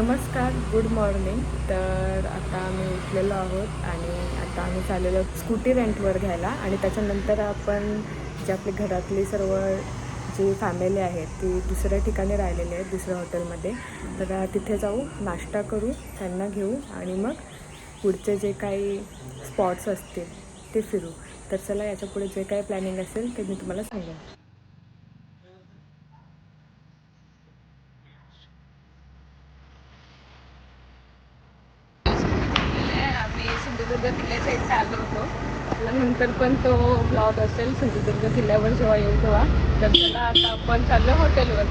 नमस्कार good morning तर आता आम्ही उठलेलो आहोत आणि आता आम्ही चाललेलो स्कूटी रेंटवर घ्यायला आणि त्याच्यानंतर आपण जे आपली घरातली सर्व जी फॅमिली आहे ती दुसऱ्या ठिकाणी राहिलेली आहे दुसऱ्या हॉटेलमध्ये तर तिथे जाऊ नाश्ता करू त्यांना घेऊ आणि मग पुढचे जे काही स्पॉट्स असतील ते फिरू. तर चला याच्यापुढे जे काही प्लॅनिंग असेल ते मी तुम्हाला सांगेन आम्ही सिंधुदुर्ग किल्ल्याच्या इथे आलो होतो आपला नंतर पण तो ब्लॉग असेल सिंधुदुर्ग किल्ल्यावर जेव्हा येऊ तेव्हा. तर चला आता आपण चाललो हॉटेलवर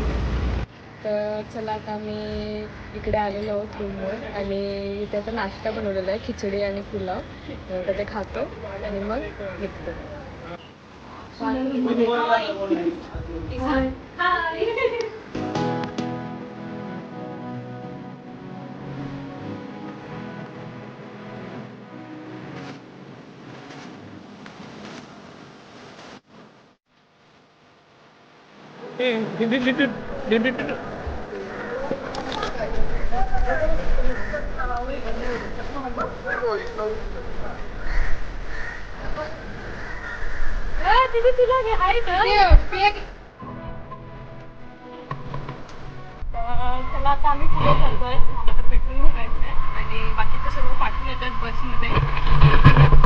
तर चला आता आम्ही इकडे आलेलो आहोत रूमवर आणि इथे आता नाश्ता बनवलेला आहे खिचडी आणि पुलाव. तर ते खातो आणि मग निघतो. चला आता आम्ही पुढे चालतोय आम्हाला पेट्रोल भरायचं आहे आणि बाकीचे सर्व पाठवून येतात बसमध्ये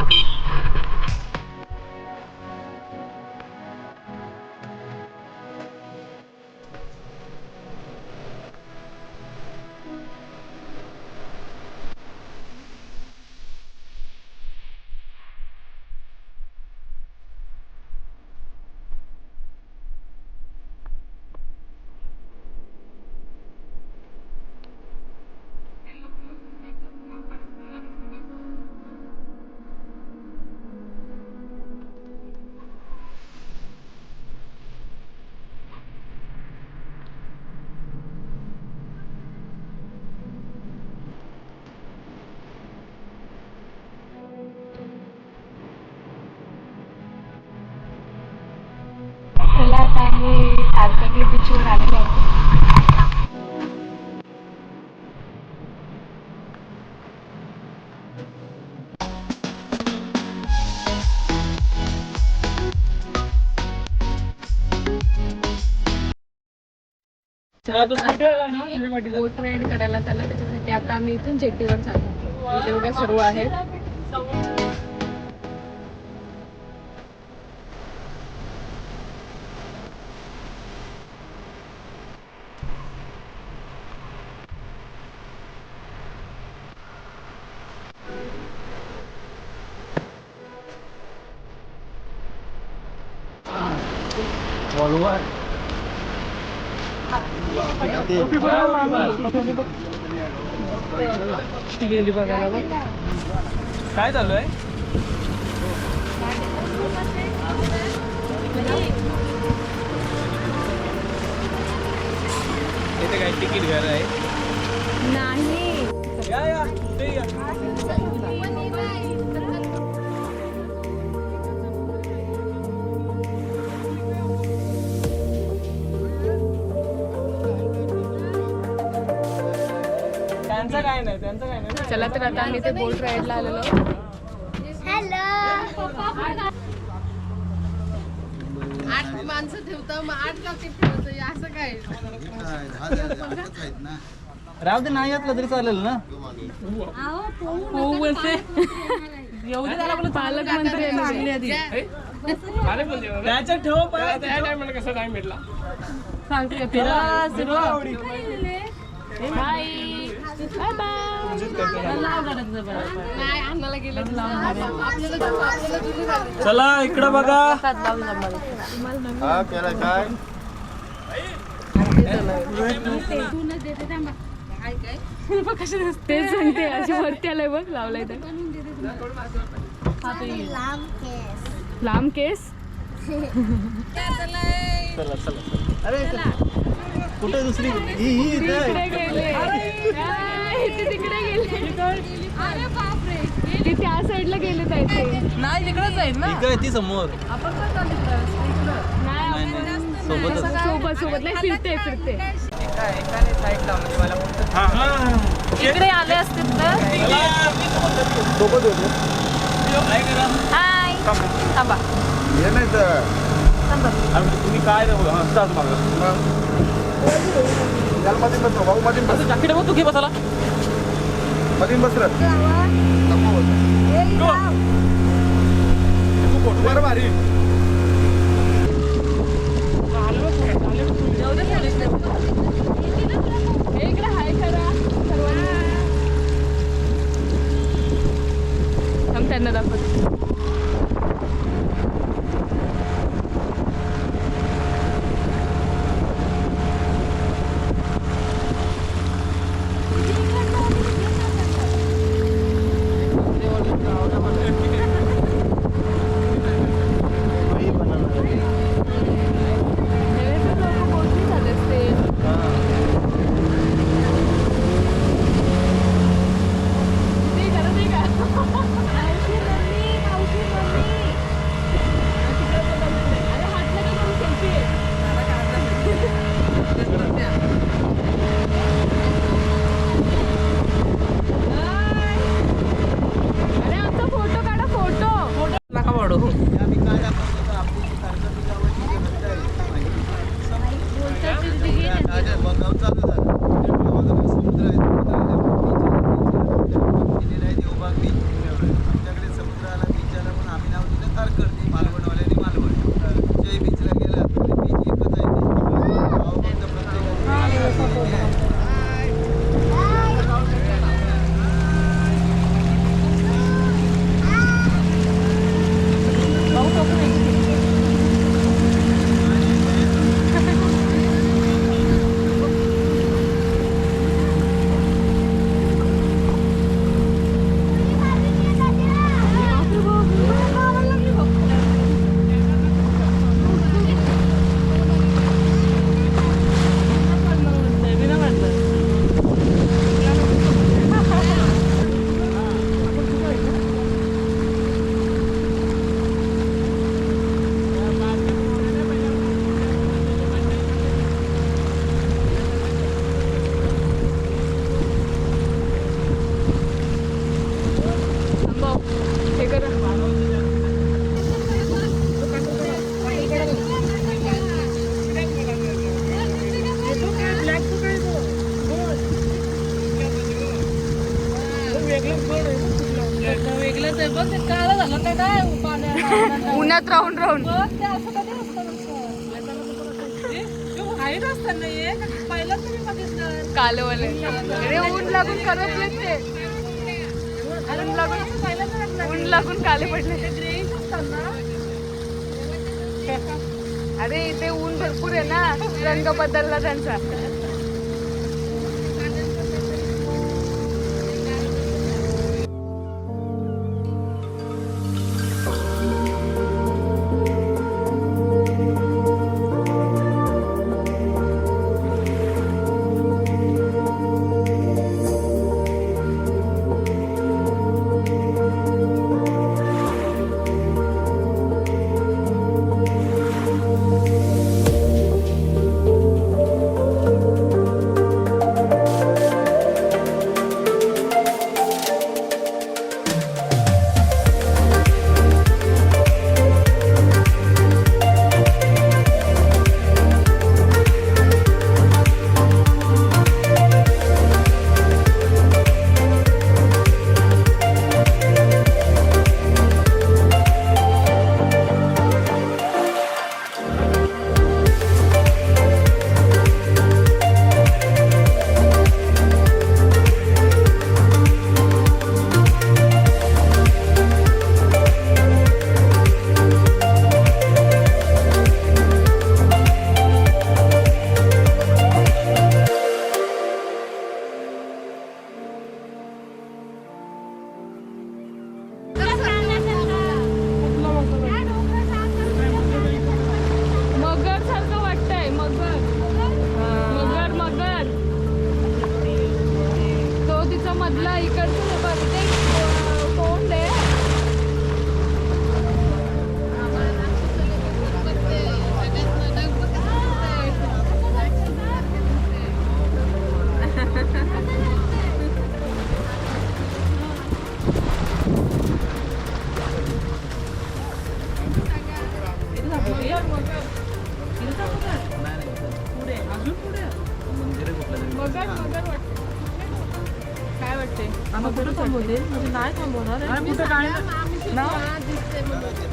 बोट राईड करायला त्याला त्याच्यासाठी. आता आम्ही इथून जेटीवर चाललो. इथे बघा सर्व आहेत गेली बघायला बघ काय चालू आहे? इथे काय तिकीट घर आहे नाही त्यांचं काय नाही त्यांचं काय नाही. चला तर आता आम्ही ते बोट राईडला आलेलो. आठ माणसं ठेवतं मग आठ ठेवतं हे असं काय? राव दे नाही घातलं तरी चालेल ना. हो बोलते. पालकमंत्री त्याच्यात ठेव कसा टाइम भेटला? सांगते फिरा बाय चला इकडं बघा. तेच सांगते अशी वरती आलाय बघ लावलाय तर. लांब केस. चला चला अरे कुठे दुसरी? ही ही इथे तिकडे गेले. काय? ते तिकडे गेले. अरे बापरे. ते त्या साईडला गेले आहेत ते. नाही तिकडच आहे ना. ही काय ती समोर. आपण पण चालू इकडं. नाही नाही नाही. सोबतच. सोबत सोबत. नाही फिरते फिरते. इकडे आले असतील तर. सोबत होते. हाय थांबा. हे नाही तर तुम्ही काय भाऊ मध्ये बस जॅकेट बघ तू घे बसाला मध्ये बसलं बरं भारी हाय त्यांना दाखवते. वेगळंच आहे बघ ते काळं झालं काय काय पाण्यात उन्हात राहून राहून. बघ ते असं कधी असतं पहिलं बघितलं कालवाले. अरे ऊन लागून करत ते. ऊन लागून ऊन लागून काले पडले. असताना अरे इथे ऊन भरपूर आहे ना. रंग बदलला त्यांचा.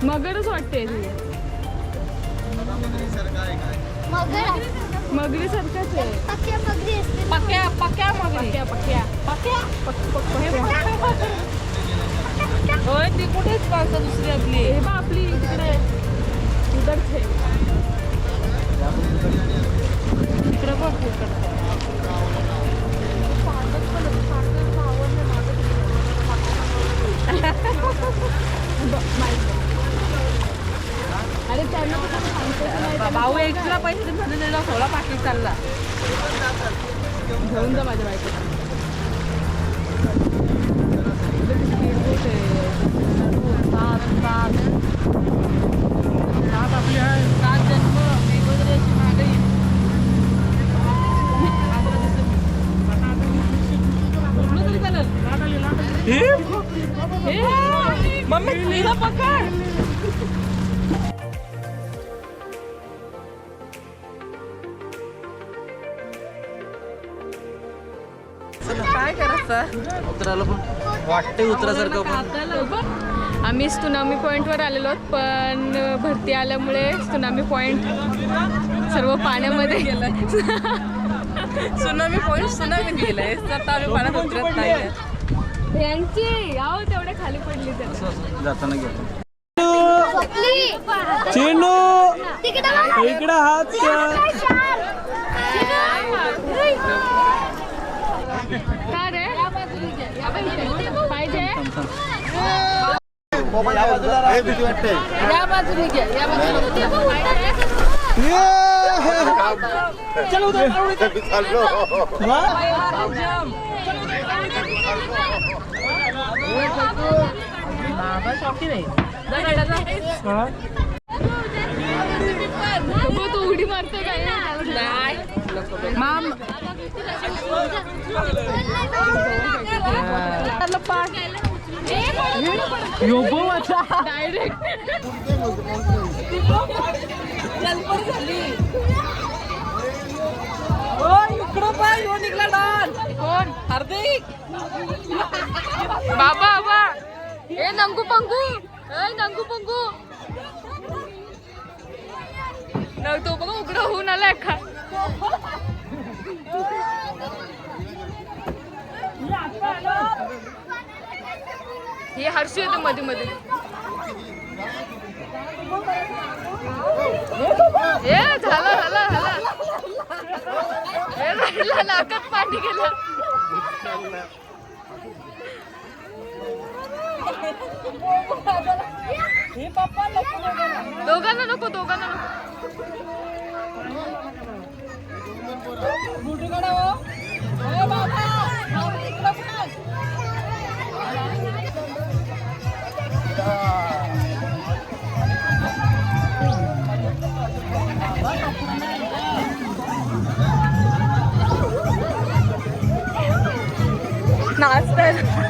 मगरच वाटते ती मगरी सारखंच आहे. पक्या पक्या मगरी. पक्या पक्या. पक्या? पक- पक- होय ती कुठेच माणसं दुसरी आपली. हे बा आपली इकडे. उधर थे इकडे बघ इकडे. अरे त्यांना कसं सांगतो की नाही, त्यांना भाऊ एक्स्ट्रा पैसे भरलेला सोळा पाकिट चालला. घेऊन जा माझ्या बायकोला. काय करायचं? उतरायला पण. वाटते उतरासारखं पण. आम्ही सुनामी पॉईंटवर आलेलो आहोत, पण भरती आल्यामुळे सुनामी पॉईंट सर्व पाण्यामध्ये गेलं सुनामी पॉईंट सुनामी गेलंय. तर आम्ही पाण्यात उतरत नाही यांची आहो तेवढे खाली पडली तर. जाताना घेतो चेंडू इकडे हात का रे पाहिजे. या बाजूने घ्या या बाजूने बाबा शॉकी नाही. उडी मारते काय? माम. डायरेक्ट ओ इकडं पाय यो निघला कोण? हार्दिक. बाबा बाबा ए नंगू पंगू. ए नंगू पंगू. न तो बघा उघडं होऊन आलाय का हे हर्षू येतो मध्ये मध्ये. हे झालं झालं झालं. ए राहिला नाकात पाणी गेलं. दोघांना नको दोघांना नको. नाचतात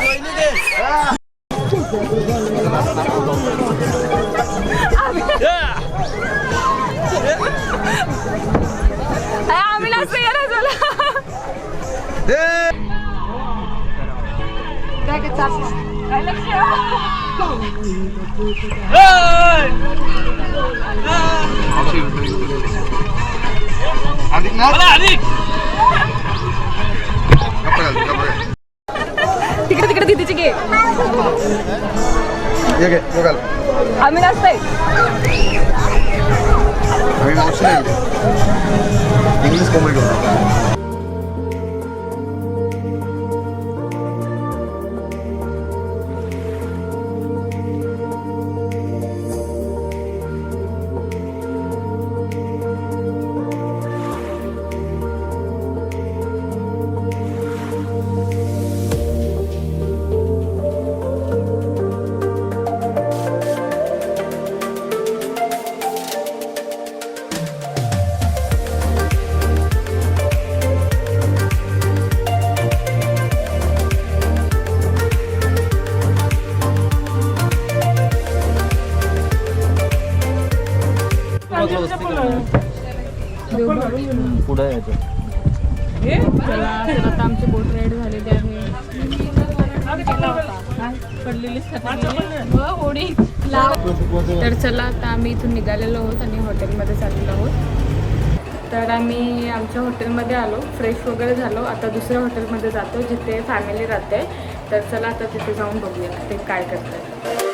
तिकडे इकडे दीदीची घे ये घे तो घाल आम्ही नसतंय आम्ही मावशी नाही गेले. इंग्लिश कॉमेडी पुढे यायचं चला तर आता आमची बोट राईड झालेली आहे. हो, तर चला आता आम्ही इथून निघालेलो आहोत आणि हॉटेलमध्ये चाललेलो आहोत. तर आम्ही आमच्या हॉटेलमध्ये आलो फ्रेश वगैरे झालो. आता दुसऱ्या हॉटेलमध्ये जातो जिथे फॅमिली राहते. तर चला आता तिथे जाऊन बघूया ते काय करतात.